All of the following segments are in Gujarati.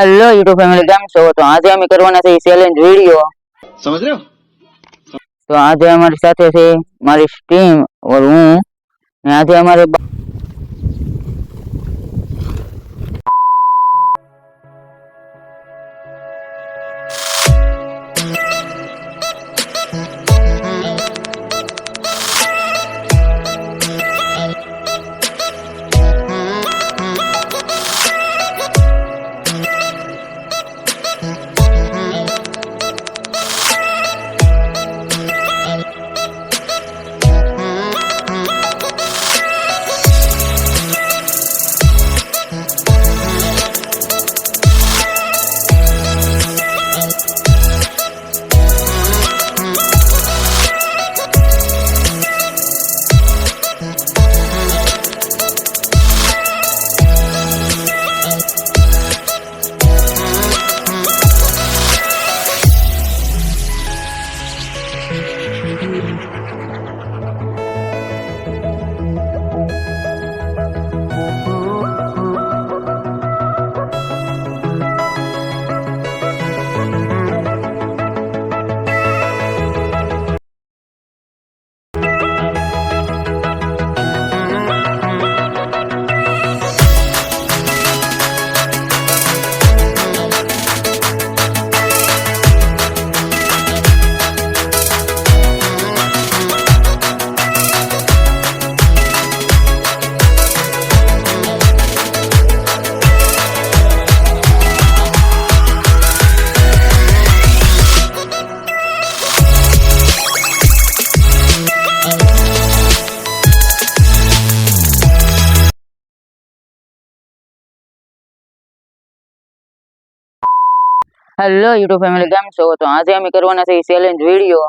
હેલો યુટ્યુબ ફેમિલી કેમ છો? તો આજે અમે કરવાના છે ચેલેન્જ વિડિયો સમજ રહ્યો? તો આજે અમારી સાથે છે મારી ટીમ ઓર હું. આજે અમારે હેલો યુટ્યુબ ફેમિલી કેમ છો તો આજે અમે કરવાના છે ચેલેન્જ વિડીયો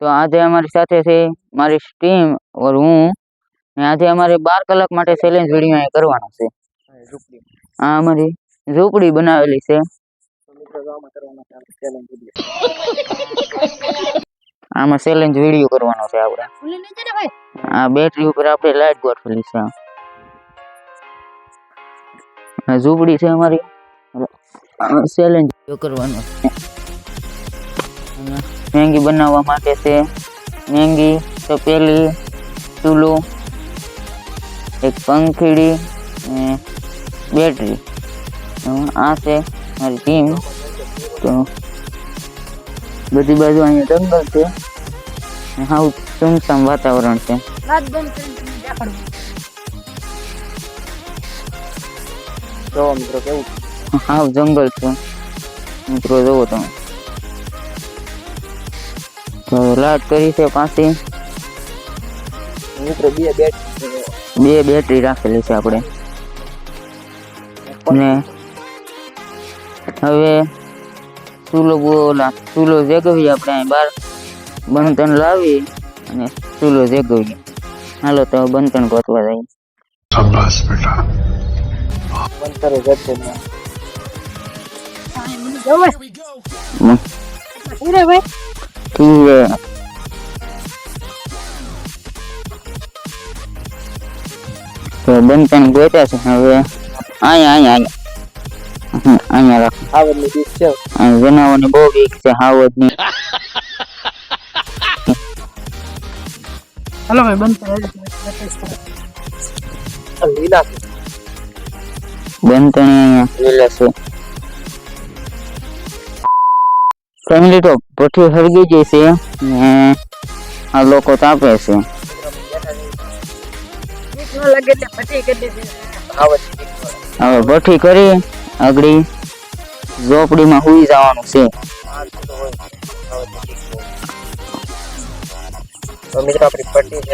તો આજે અમારી સાથે છે મારી ટીમ ઓર હું ને આજે અમારે બાર કલાક માટે ચેલેન્જ વિડીયો અહીં કરવાનો છે આ અમારી ઝૂંપડી બનાવેલી છે આમાં ચેલેન્જ વિડીયો કરવાનો છે આપણે આ બેટરી ઉપર આપણે લાઈટ ગોઠવેલી છે આ ઝૂંપડી છે અમારી ચેલેન્જ કરવાનો છે અને મેંગી બનાવવા માટે છે મેંગી તપેલી ચૂલો એક પંખીડી ને બેટરી અમ આ છે મારી ટીમ તો બધી બાજુ અહીંયા જંગલ છે ને હાવ સુમસામ વાતાવરણ છે જો મિત્રો કેવું હાવ જંગલ છે મિત્રો જોવો તમે તો લાઈટ કરી છે પાછી મિત્રો બે બેટ બે બેટરી રાખેલી છે આપણે ને હવે ચૂલો બોલા ચૂલો જગવી આપણે અહીં બાર બંધન લાવી અને ચૂલો જગવી હાલો તો બંધન ગોતવા જઈએ બંતરે જશે ને હમ. ઠીક છે તો બંધન ગોત્યા છે. હવે અહીંયા અહીંયા અહીંયા અહીંયા રાખ. આવડની ડીશ છે. જનાવરની બહુ બીક છે હાવજની હલો ભાઈ બંધ લીલા છે. બંધણી અહીંયા લીલા છે. ફેમિલી તો પઠી હરગી ગઈ છે ને આ લોકો તાપે છે. હવે ભઠ્ઠી કરી, આગળી ઝોપડીમાં હુઈ જવાનું છે આપણી પટ્ટી છે.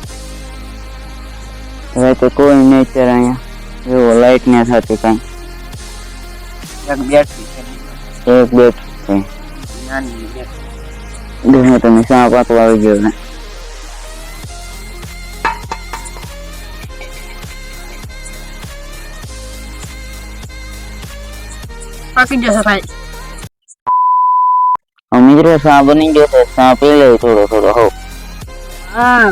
હવે તો કોઈ નહીં અત્યારે અહીંયા. એવો લાઈટ ને થતી કાંઈ. એક બેટરી છે. એક બેટરી. છે નાની બેટરી. ગમે તમે સાપ આટલો આવી ગયો ને પાકી જશે ભાઈ. મિત્રો સાપ બની ગયો છે. સાપ પી લે થોડો થોડો હો. હા.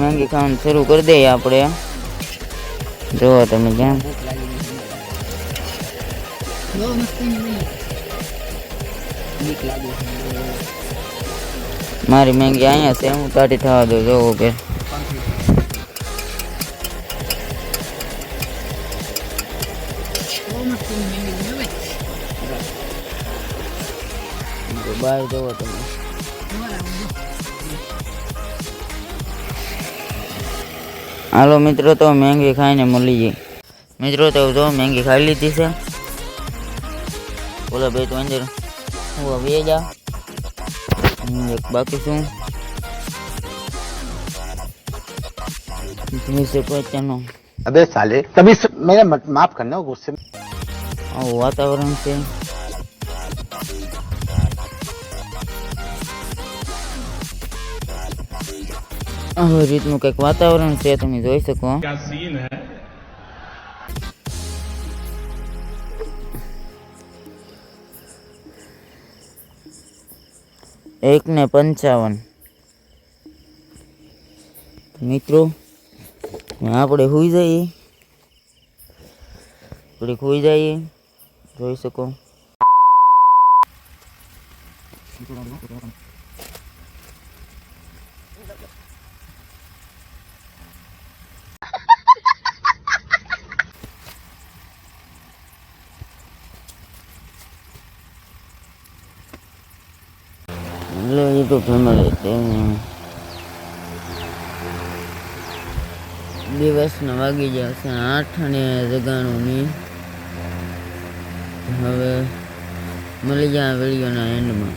મેંગી ખાવાનું શરૂ કરી દઈએ આપણે જુઓ તમે કેમ મારી મેંગી અહીંયા છે હું તાટી થવા દઉં જોવો કે બાય જોવો તમે હાલો મિત્રો તો મેંગી ખાઈને મળી જઈ મિત્રો તો જો મેંગી ખાઈ લીધી છે બોલો ભાઈ તો અંદર હું હવે જા હું એક બાકી છું વીસ પચાસનો अबे साले तभी स- मेरा मत- माफ करना गुस्से में આવું વાતાવરણ આવી રીતનું કંઈક વાતાવરણ છે તમે જોઈ શકો. એક ને પંચાવન. મિત્રો આપણે સુઈ જઈએ. થોડીક સુઈ જઈએ. જોઈ શકો. હેલો યુટ્યુબ ફેમિલી દિવસના વાગી જશે આઠ અને જગાણુંની. હવે મળી જાય વિડીયોના એન્ડમાં.